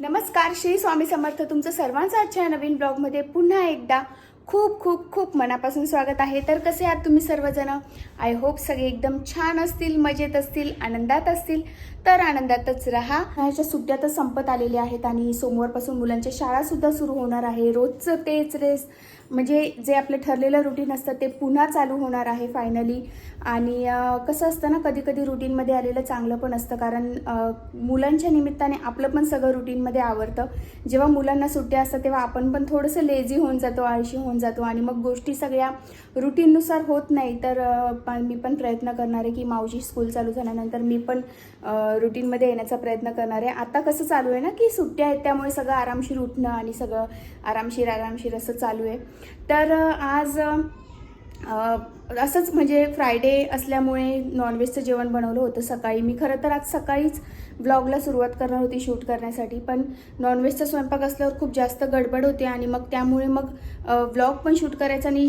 नमस्कार श्री स्वामी समर्थ. तुमचं सर्वांचं आजच्या नवीन ब्लॉगमध्ये पुन्हा एकदा खूप खूप खूप मनापासून स्वागत आहे. तर कसे आहात तुम्ही सर्वजण? आय होप सगळे एकदम छान असतील मजेत असतील आनंदात असतील. तर आनंदातच राहा. ह्याच्या सुट्ट्या तर संपत आलेल्या आहेत आणि सोमवारपासून मुलांच्या शाळासुद्धा सुरू होणार आहे. रोजचं तेच रेस. म्हणजे जे आपलं ठरलेलं रुटीन असतं ते पुन्हा चालू होणार आहे फायनली आणि कसं असतं ना कधी कधी रुटीनमध्ये आलेलं चांगलं पण असतं. कारण मुलांच्या निमित्ताने आपलं पण सगळं रुटीनमध्ये आवडतं. जेव्हा मुलांना सुट्ट्या असतात तेव्हा आपण पण थोडंसं लेझी होऊन जातो आळशी होऊन जातो. आणि मग गोष्टी सगळ्या रुटीननुसार होत नाही. तर पण मी पण प्रयत्न करणार आहे की मावशी स्कूल चालू झाल्यानंतर मी पण रुटीनमध्ये येण्याचा प्रयत्न करणार आहे. आता कसं चालू आहे ना की सुट्ट्या आहेत त्यामुळे सगळं आरामशीर उठणं आणि सगळं आरामशीर आरामशीर असं चालू आहे. तर आज असंच म्हणजे फ्रायडे असल्यामुळे नॉनव्हेजचं जेवण बनवलं होतं सकाळी. मी खरं तर आज सकाळीच व्लॉगला सुरुवात करणार होती शूट करण्यासाठी. पण नॉनव्हेजचा स्वयंपाक असल्यावर खूप जास्त गडबड होते आणि मग त्यामुळे मग व्लॉग पण शूट करायचा आणि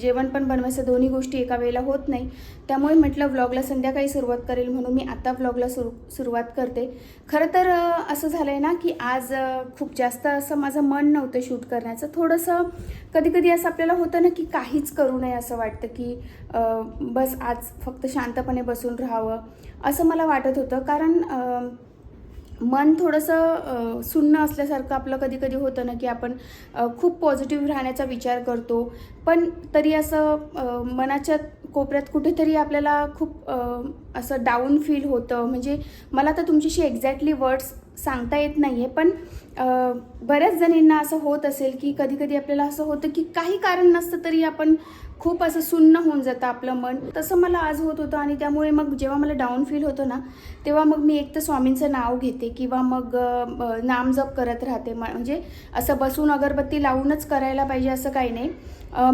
जेवण पण बनवायचं. दोन्ही गोष्टी एका वेळेला होत नाही. त्यामुळे म्हटलं व्लॉगला संध्याकाळी सुरुवात करेल म्हणून मी आता व्लॉगला सुरू सुरुवात करते. खरं तर असं झालं आहे ना की आज खूप जास्त असं माझं मन नव्हतं शूट करण्याचं. थोडंसं कधी कधी असं आपल्याला होतं ना की काहीच करू नये असं वाटतं की बस आज फक्त शांतपणे बसून राहावं असं मला वाटत होतं. कारण मन थोडंसं सुन्न असल्यासारखं आपलं कधी कधी होतं ना की आपण खूप पॉझिटिव्ह राहण्याचा विचार करतो. पण तरी असं मनाच्या कोपऱ्यात कुठेतरी आपल्याला खूप असं डाऊन फील होतं. म्हणजे मला तर तुमच्याशी एक्झॅक्टली वर्ड्स सांगता येत नाही आहे पण बऱ्याच जणींना असं होत असेल की कधी कधी आपल्याला असं होतं की काही कारण नसतं तरी आपण खूप असं सुन्न होऊन जातं आपलं मन. तसं मला आज होत होतं आणि त्यामुळे मग जेव्हा मला डाऊन फील होतं ना तेव्हा मग मी एक तर स्वामींचं नाव घेते किंवा मग नामजप करत राहते. म- म्हणजे असं बसून अगरबत्ती लावूनच करायला पाहिजे असं काही नाही.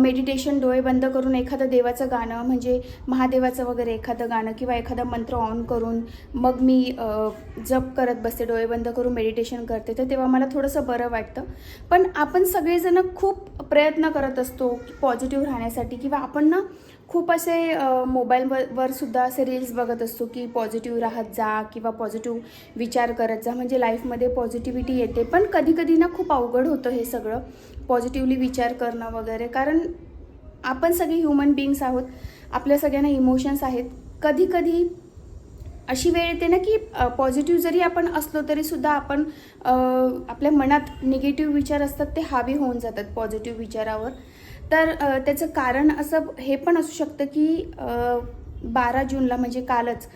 मेडिटेशन डोळे बंद करून एखादं देवाचं गाणं म्हणजे महादेवाचं वगैरे एखादं गाणं किंवा एखादा मंत्र ऑन करून मग मी जप करत बसते डोळे बंद करून मेडिटेशन करते. तर तेव्हा मला थोडंसं बरं वाटतं. पण आपण सगळेजण खूप प्रयत्न करत असतो पॉझिटिव्ह राहण्यासाठी. किंवा आपण ना खूप असे मोबाईलवर वर सुद्धा असे रील्स बघत असतो की पॉझिटिव्ह राहत जा किंवा पॉझिटिव्ह विचार करत जा. म्हणजे लाईफमध्ये पॉझिटिव्हिटी येते. पण कधीकधी ना खूप अवघड होतं हे सगळं. पॉझिटिव्हली विचार करणं वगैरे. कारण आपण सगळे ह्युमन बिईंग्स आहोत. आपल्या सगळ्यांना इमोशन्स आहेत. कधीकधी अशी वेळ येते ना की पॉझिटिव्ह जरी आपण असलो तरीसुद्धा आपण आपल्या मनात निगेटिव्ह विचार असतात ते हावी होऊन जातात. पॉझिटिव्ह विचारावर. तर त्याचं कारण असं हे पण असू शकतं की बारा जूनला म्हणजे कालच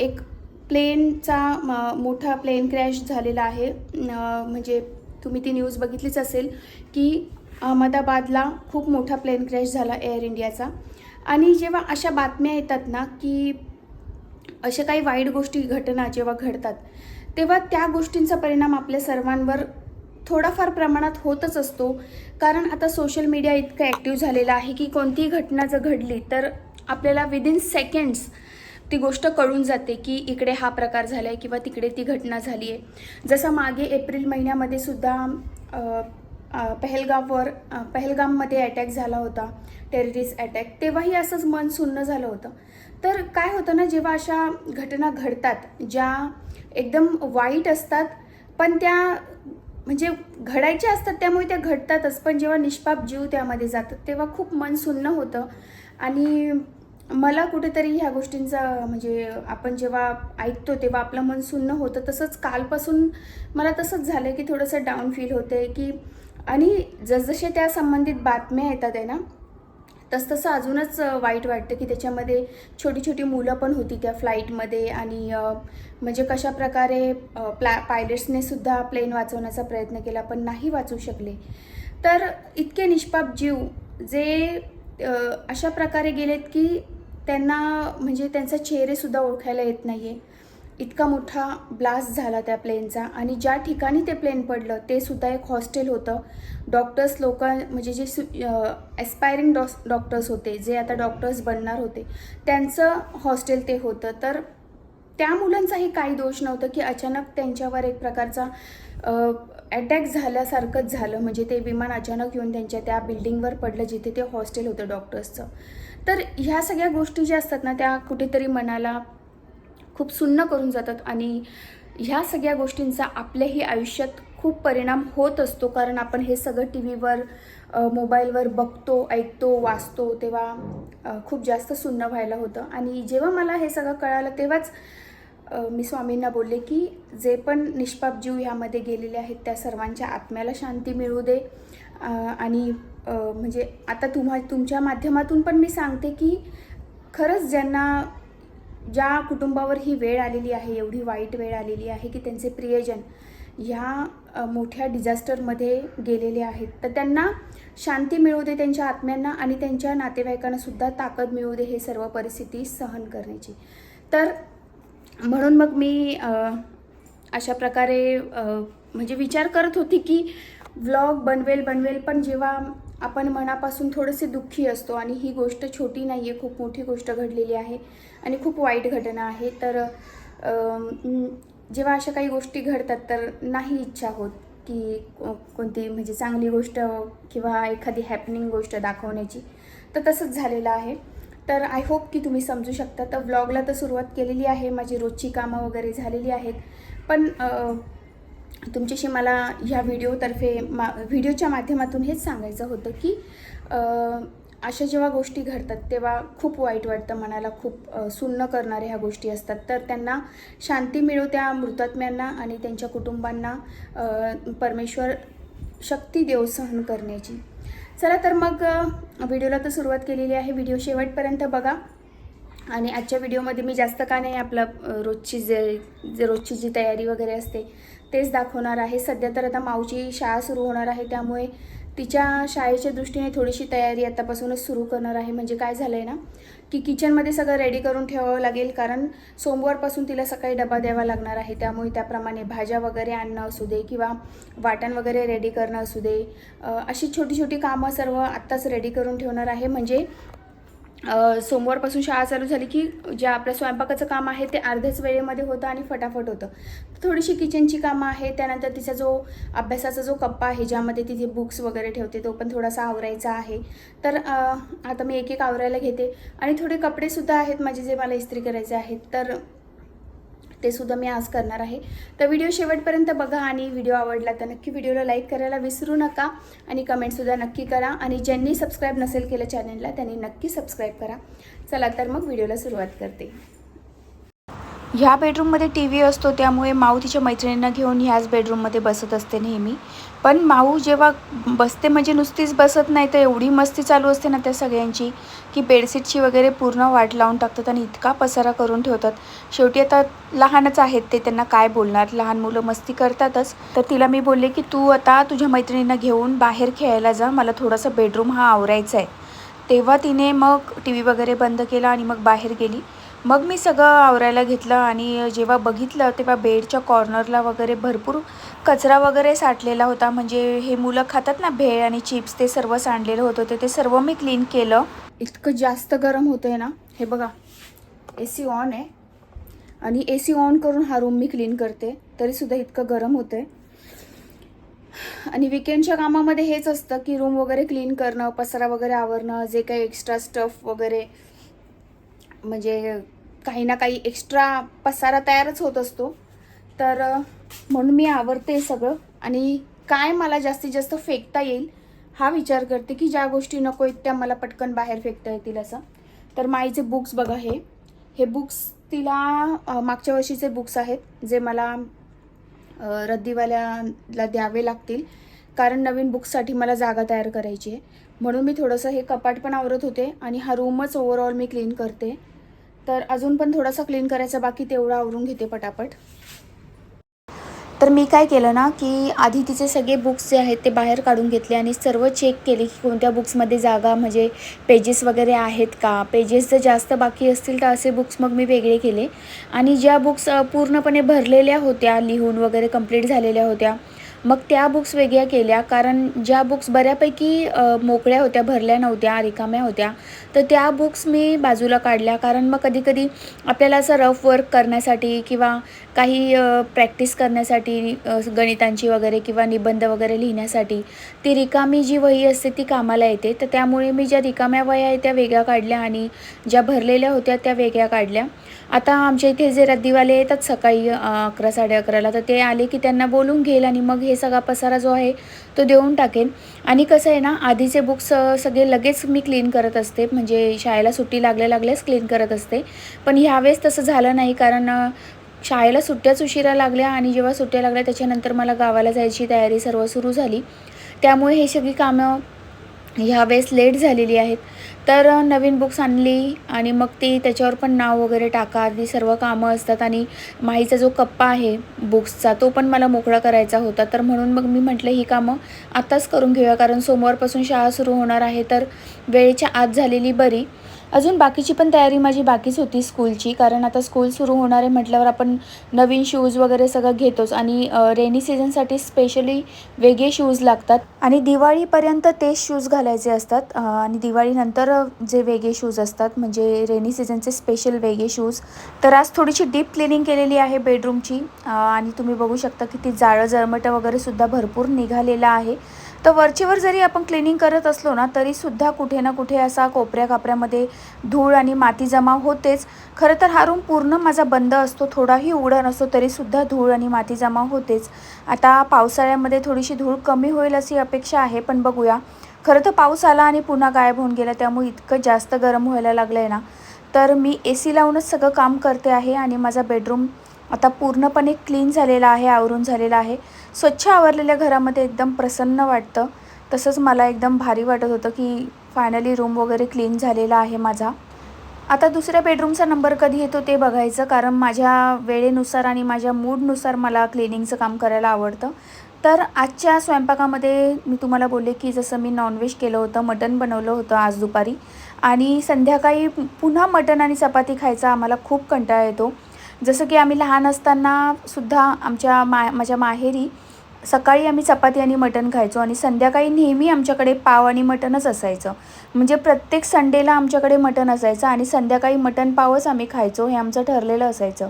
एक प्लेनचा म- मोठा प्लेन क्रॅश झालेला आहे. म्हणजे तुम्ही ती न्यूज बघितलीच असेल की अहमदाबादला खूप मोठा प्लेन क्रॅश झाला एअर इंडियाचा. आणि जेव्हा अशा बातम्या येतात ना की अशा काही वाईट गोष्टी घटना जेव्हा घडतात तेव्हा त्या गोष्टींचा परिणाम आपल्या सर्वांवर थोडाफार प्रमाणात होतच असतो. कारण आता सोशल मीडिया इतकं ॲक्टिव्ह झालेलं आहे की कोणतीही घटना जर घडली तर आपल्याला विदिन सेकंड्स ती गोष्ट कळून जाते की इकडे हा प्रकार झाला आहे किंवा तिकडे ती घटना झाली आहे जसं मागे एप्रिल महिन्यामध्ये सुद्धा अ, पहलगामवर पहलगाममध्ये अटॅक झाला होता टेररिस्ट अटॅक तेव्हाही असंच मन सुन्न झालं होतं. तर काय होतं ना जेव्हा अशा घटना घडतात ज्या एकदम वाईट असतात पण त्या म्हणजे घडायच्या असतात त्यामुळे त्या घडतातच पण जेव्हा निष्पाप जीव त्यामध्ये जातात तेव्हा खूप मन सुन्न होतं. आणि मला कुठेतरी ह्या गोष्टींचा म्हणजे आपण जेव्हा ऐकतो तेव्हा आपलं मन सुन्न होतं. तसंच कालपासून मला तसंच झालं की थोडंसं डाऊन फील होते की आणि जसजसे त्या संबंधित बातम्या येतात आहे ना तसतसं अजूनच वाईट वाटतं की त्याच्यामध्ये छोटी छोटी मुलं पण होती त्या फ्लाईटमध्ये आणि म्हणजे कशा प्रकारे प्ला पायलट्सने सुद्धा प्लेन वाचवण्याचा प्रयत्न केला पण नाही वाचू शकले. तर इतके निष्पाप जीव जे अशा प्रकारे गेलेत की त्यांना म्हणजे त्यांचा चेहरेसुद्धा ओळखायला येत नाही आहे इतका मोठा ब्लास्ट झाला त्या प्लेनचा आणि ज्या ठिकाणी ते प्लेन पडलं ते सुद्धा एक हॉस्टेल होतं. डॉक्टर्स लोक म्हणजे जे ॲस्पायरिंग डॉ डॉक्टर्स होते जे आता डॉक्टर्स बनणार होते त्यांचं हॉस्टेल ते होतं. तर त्या मुलांचाही काही दोष नव्हतं की अचानक त्यांच्यावर एक प्रकारचा अटॅक झाल्यासारखंच झालं. म्हणजे ते विमान अचानक येऊन त्यांच्या त्या बिल्डिंगवर पडलं जिथे ते हॉस्टेल होतं डॉक्टर्सचं तर ह्या सगळ्या गोष्टी ज्या असतात ना त्या कुठेतरी मनाला खूप सुन्न करून जातात आणि ह्या सगळ्या गोष्टींचा आपल्याही आयुष्यात खूप परिणाम होत असतो. कारण आपण हे सगळं टी व्हीवर मोबाईलवर बघतो ऐकतो वाचतो तेव्हा खूप जास्त सुन्न व्हायला होतं. आणि जेव्हा मला हे सगळं कळालं तेव्हाच मी स्वामींना बोलले की जे पण निष्पाप जीव ह्यामध्ये गेलेले आहेत त्या सर्वांच्या आत्म्याला शांती मिळू दे. आणि म्हणजे आता तुम्हा तुमच्या माध्यमातून पण मी सांगते की खरंच ज्यांना ज्या कुटुंबावर ही वेळ आलेली आहे एवढी वाईट वेळ आलेली आहे की त्यांचे प्रियजन ह्या मोठ्या डिझास्टरमध्ये गेलेले आहेत. तर त्यांना शांती मिळू दे त्यांच्या आत्म्यांना आणि त्यांच्या नातेवाईकांना सुद्धा ताकद मिळू दे हे सर्व परिस्थिती सहन करण्याची. तर म्हणून मग मी अशा प्रकारे म्हणजे विचार करत होती की व्लॉग बनवेल बनवेल पण जेव्हा आपण मनापासून थोडेसे दुःखी असतो आणि ही गोष्ट छोटी नाही आहे खूप मोठी गोष्ट घडलेली आहे आणि खूप वाईट घटना आहे. तर जेव्हा अशा काही गोष्टी घडतात तर नाही इच्छा होत की कोणती म्हणजे चांगली गोष्ट किंवा एखादी हॅपनिंग गोष्ट दाखवण्याची. तर तसंच झालेलं आहे. तर आय होप की तुम्ही समजू शकता. तर व्लॉगला तर सुरुवात केलेली आहे. माझी रोजची कामं वगैरे झालेली आहेत. पण तुमच्याशी मला ह्या व्हिडिओतर्फे मा व्हिडिओच्या माध्यमातून हेच सांगायचं होतं की अशा जेव्हा गोष्टी घडतात तेव्हा खूप वाईट वाटतं मनाला खूप सुन्न करणाऱ्या ह्या गोष्टी असतात. तर त्यांना शांती मिळो त्या मृतात्म्यांना आणि त्यांच्या कुटुंबांना परमेश्वर शक्ती देव सहन करण्याची. चला तर मग व्हिडिओला तर सुरुवात केलेली आहे. व्हिडिओ शेवटपर्यंत बघा. आणि आजच्या व्हिडिओमध्ये मी जास्त का नाही आपलं रोजची जे जे रोजची जी तयारी वगैरे असते तेच दाखवणार आहे. सध्या तर आता माऊची शाळा सुरू होणार आहे. त्यामुळे तिच्या शाळेच्या दृष्टीने थोडीशी तयारी आतापासूनच सुरू करणार आहे. म्हणजे काय झालं आहे ना की किचनमध्ये सगळं रेडी करून ठेवावं लागेल. कारण सोमवारपासून तिला सकाळी डबा द्यावा लागणार आहे. त्यामुळे त्याप्रमाणे भाज्या वगैरे आणणं असू दे किंवा वाटण वगैरे रेडी करणं असू दे. अशी छोटी छोटी कामं सर्व आत्ताच रेडी करून ठेवणार आहे. म्हणजे सोमवारपासून शाळा चालू झाली की ज्या आपल्या स्वयंपाकाचं काम आहे ते अर्ध्याच वेळेमध्ये होतं आणि फटाफट होतं. थोडीशी किचनची कामं आहे त्यानंतर तिचा जो अभ्यासाचा जो कप्पा आहे ज्यामध्ये तिथे बुक्स वगैरे ठेवते तो पण थोडासा आवरायचा आहे. तर आता मी एक एक आवरायला घेते. आणि थोडे कपडेसुद्धा आहेत माझे जे मला इस्त्री करायचे आहेत. तर ते सुद्धा मी आज करणार आहे. तर व्हिडिओ शेवटपर्यंत बघा आणि व्हिडिओ आवडला तर नक्की व्हिडिओला लाईक करायला विसरू नका आणि कमेंटसुद्धा नक्की करा. आणि ज्यांनी सबस्क्राईब नसेल केलं चॅनलला त्यांनी नक्की सबस्क्राईब करा. चला तर मग व्हिडिओला सुरुवात करते. ह्या बेडरूममध्ये टी व्ही असतो त्यामुळे माऊ तिच्या मैत्रिणींना घेऊन ह्याच बेडरूममध्ये बसत असते नेहमी. पण माऊ जेव्हा बसते म्हणजे नुसतीच बसत नाही तर एवढी मस्ती चालू असते ना त्या सगळ्यांची की बेडशीटची वगैरे पूर्ण वाट लावून टाकतात आणि इतका पसारा करून ठेवतात. शेवटी आता लहानच आहेत ते त्यांना काय बोलणार? लहान मुलं मस्ती करतातच. तर तिला मी बोलले की तू आता तुझ्या मैत्रिणींना घेऊन बाहेर खेळायला जा मला थोडासा बेडरूम हा आवरायचा आहे तेव्हा तिने मग टी व्ही वगैरे बंद केला आणि मग बाहेर गेली. मग मी सगळं आवरायला घेतलं आणि जेव्हा बघितलं तेव्हा बेडच्या कॉर्नरला वगैरे भरपूर कचरा वगैरे साठलेला होता. म्हणजे हे मुलं खातात ना भेळ आणि चिप्स ते सर्व सांडलेलं होतं ते ते सर्व मी क्लीन केलं. इतकं जास्त गरम होतं आहे ना. हे बघा ए सी ऑन आहे. आणि ए सी ऑन करून हा रूम मी क्लीन करते. तरीसुद्धा इतकं गरम होतं आहे आणि विकेंडच्या कामामध्ये हेच असतं की रूम वगैरे क्लीन करणं पसरा वगैरे आवरणं जे काही एक्स्ट्रा स्टफ वगैरे म्हणजे काही ना काही एक्स्ट्रा पसारा तयारच होत असतो. तर म्हणून मी आवडते सगळं आणि काय मला जास्तीत जास्त फेकता येईल हा विचार करते की ज्या गोष्टी नको आहेत त्या मला पटकन बाहेर फेकता येतील असं. तर माईचे बुक्स बघा हे. हे बुक्स तिला मागच्या वर्षीचे बुक्स आहेत जे मला रद्दीवाल्याला द्यावे लागतील. कारण नवीन बुक्ससाठी मला जागा तयार करायची आहे. म्हणून मी थोडंसं हे कपाट पण आवरत होते आणि हा रूमच ओव्हरऑल मी क्लीन करते. तर अजून पण थोडासा क्लीन करायचा बाकी तेवढं आवरून घेते पटापट. तर मी काय केलं ना की आधी तिचे सगळे बुक्स जे आहेत ते बाहेर काढून घेतले आणि सर्व चेक केले की कोणत्या बुक्समध्ये जागा म्हणजे पेजेस वगैरे आहेत का? पेजेस जर जास्त बाकी असतील तर असे बुक्स मग मी वेगळे केले. आणि ज्या बुक्स पूर्णपणे भरलेल्या होत्या लिहून वगैरे कंप्लीट झालेल्या होत्या मग त्या बुक्स वेगळ्या केल्या. कारण ज्या बुक्स बऱ्यापैकी मोकळ्या होत्या भरल्या नव्हत्या रिकाम्या होत्या तर त्या बुक्स मी बाजूला काढल्या. कारण मग कधीकधी आपल्याला असं रफ वर्क करण्यासाठी किंवा काही प्रॅक्टिस करण्यासाठी गणितांची वगैरे किंवा निबंध वगैरे लिहिण्यासाठी ती रिकामी जी वही असते ती कामाला येते. तर त्यामुळे मी ज्या रिकाम्या वह्या आहेत त्या वेगळ्या काढल्या आणि ज्या भरलेल्या होत्या त्या वेगळ्या काढल्या. आता आमच्या इथे जे रद्दीवाले येतात सकाळी अकरा साडे अकराला तर ते आले की त्यांना बोलून घेईल आणि मग हे सगळा पसारा जो आहे तो देऊन टाकेन. आणि कसं आहे ना आधीचे बुक्स सगळे लगेच मी क्लीन करत असते. म्हणजे शाळेला सुट्टी लागल्या लागल्याच क्लीन करत असते. पण ह्यावेळेस तसं झालं नाही कारण शाळेला सुट्ट्याच उशिरा लागल्या आणि जेव्हा सुट्ट्या लागल्या त्याच्यानंतर मला गावाला जायची तयारी सर्व सुरू झाली. त्यामुळे हे सगळी कामं ह्यावेळेस लेट झालेली आहेत. तर नवीन बुक्स आणली आणि मग ती त्याच्यावर पण नाव वगैरे टाका. आधी सर्व कामं असतात आणि माहीचा जो कप्पा आहे बुक्सचा तो पण मला मोकळा करायचा होता. तर म्हणून मग मी म्हटलं ही कामं आत्ताच करून घेऊया कारण सोमवारपासून शाळा सुरू होणार आहे तर वेळेच्या आत झालेली बरी. अजून बाकीची पण तयारी माझी बाकीच होती स्कूलची कारण आता स्कूल सुरू होणार आहे म्हटल्यावर आपण नवीन शूज वगैरे सगळं घेतोच. आणि रेनी सीझनसाठी स्पेशली वेगळे शूज लागतात. आणि दिवाळीपर्यंत तेच शूज घालायचे असतात. आणि दिवाळीनंतर जे वेगळे शूज असतात म्हणजे रेनी सीझनचे स्पेशल वेगळे शूज तर आज थोडीशी डीप क्लिनिंग केलेली आहे बेडरूमची आणि तुम्ही बघू शकता की ती जाळं जळमटं वगैरे सुद्धा भरपूर निघालेलं आहे. तर वरचेवर जरी आपण क्लिनिंग करत असलो ना तरीसुद्धा कुठे ना कुठे असा कोपऱ्या कापऱ्यामध्ये धूळ आणि माती जमा होतेच. खरं तर हा रूम पूर्ण माझा बंद असतो थोडाही उघडा नसतो तरीसुद्धा धूळ आणि माती जमा होतेच. आता पावसाळ्यामध्ये थोडीशी धूळ कमी होईल अशी अपेक्षा आहे पण बघूया. खरं तर पाऊस आला आणि पुन्हा गायब होऊन गेला त्यामुळे इतकं जास्त गरम व्हायला लागलं आहे ना. तर मी ए सी लावूनच सगळं काम करते आहे आणि माझा बेडरूम आता पूर्णपणे क्लीन झालेला आहे आवरून झालेला आहे. स्वच्छ आवरलेल्या घरामध्ये एकदम प्रसन्न वाटतं. तसंच मला एकदम भारी वाटत होतं की फायनली रूम वगैरे क्लीन झालेला आहे माझा. आता दुसऱ्या बेडरूमचा नंबर कधी येतो ते बघायचं कारण माझ्या वेळेनुसार आणि माझ्या मूडनुसार मला क्लिनिंगचं काम करायला आवडतं. तर आजच्या स्वयंपाकामध्ये मी तुम्हाला बोलले की जसं मी नॉनव्हेज केलं होतं मटण बनवलं होतं आज दुपारी. आणि संध्याकाळी पुन्हा मटण आणि चपाती खायचा आम्हाला खूप कंटाळा येतो. जसं की आम्ही लहान असताना सुद्धा आमच्या मा माझ्या माहेरी सकाळी आम्ही चपाती आणि मटण खायचो आणि संध्याकाळी नेहमी आमच्याकडे पाव आणि मटणच असायचं. म्हणजे प्रत्येक संडेला आमच्याकडे मटण असायचं आणि संध्याकाळी मटण पावच आम्ही खायचो हे आमचं ठरलेलं असायचं.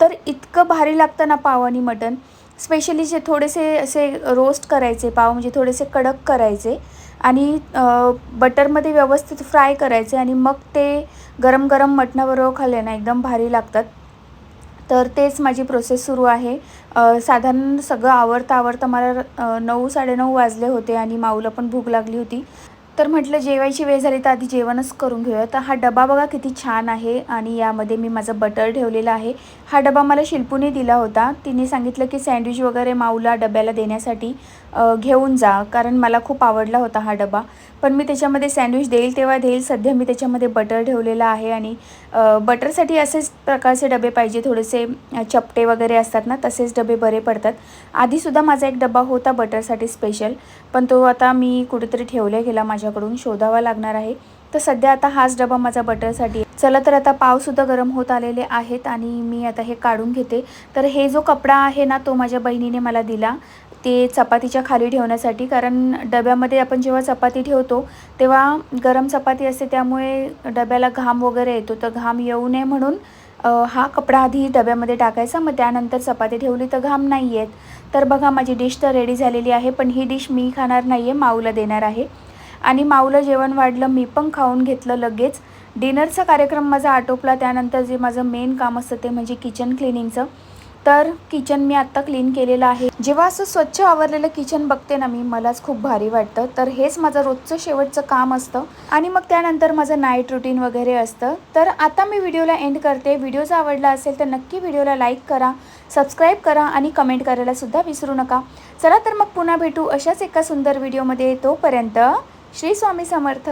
तर इतकं भारी लागतं ना पाव आणि मटण. स्पेशली जे थोडेसे असे रोस्ट करायचे पाव म्हणजे थोडेसे कडक करायचे आणि बटरमध्ये व्यवस्थित फ्राय करायचे आणि मग ते गरम गरम मटणाबरोबर खाल्ले ना एकदम भारी लागतात. तर तेच माझी प्रोसेस सुरू आहे. साधारण सगळं आवरता आवरता मला नऊ साडेनऊ वाजले होते आणि माऊला पण भूक लागली होती. तर म्हटलं जेवायची वेळ झाली तर आधी जेवणच करून घेऊया. तर हा डबा बघा किती छान आहे आणि यामध्ये मी माझं बटर ठेवलेलं आहे. हा डबा मला शिल्पूने दिला होता. तिने सांगितलं की सँडविच वगैरे माऊला डब्याला देण्यासाठी घेऊन जा कारण मला खूप आवडला होता हा डबा. पण मी त्याच्यामध्ये सँडविच देईल तेव्हा देईल सध्या मी त्याच्यामध्ये बटर ठेवलेलं आहे आणि बटरसाठी असेच प्रकारचे डबे पाहिजे. थोडेसे चपटे वगैरे असतात ना तसेच डबे बरे पडतात. आधीसुद्धा माझा एक डबा होता बटरसाठी स्पेशल पण तो आता मी कुठेतरी ठेवला गेला माझ्याकडून शोधावा लागणार आहे. तर सध्या आता हाच डबा माझा बटरसाठी चला तर आता पावसुद्धा गरम होत आलेले आहेत आणि मी आता हे काढून घेते. तर हे जो कपडा आहे ना तो माझ्या बहिणीने मला दिला. ते चपातीच्या खाली ठेवण्यासाठी कारण डब्यामध्ये आपण जेव्हा चपाती ठेवतो तेव्हा गरम चपाती असते त्यामुळे डब्याला घाम वगैरे येतो. तर घाम येऊ नये म्हणून हा कपडा आधी डब्यामध्ये टाकायचा. मग त्यानंतर चपाती ठेवली तर घाम नाही आहेत तर बघा माझी डिश तर रेडी झालेली आहे पण ही डिश मी खाणार नाही आहे माऊला देणार आहे. आणि माऊलं जेवण वाढलं मी पण खाऊन घेतलं लगेच. डिनरचा कार्यक्रम माझा आटोपला त्यानंतर जे माझं मेन काम असतं ते म्हणजे किचन क्लिनिंगचं तर किचन मी आत्ता क्लीन केलेलं आहे. जेव्हा असं स्वच्छ आवरलेलं किचन बघते ना मी मलाच खूप भारी वाटतं. तर हेच माझं रोजचं शेवटचं काम असतं. आणि मग त्यानंतर माझं नाईट रुटीन वगैरे असतं. तर आता मी व्हिडिओला एंड करते. व्हिडिओ जर आवडला असेल तर नक्की व्हिडिओला लाईक करा सबस्क्राईब करा आणि कमेंट करायला सुद्धा विसरू नका. चला तर मग पुन्हा भेटू अशाच एका सुंदर व्हिडिओमध्ये तोपर्यंत श्री स्वामी समर्थ.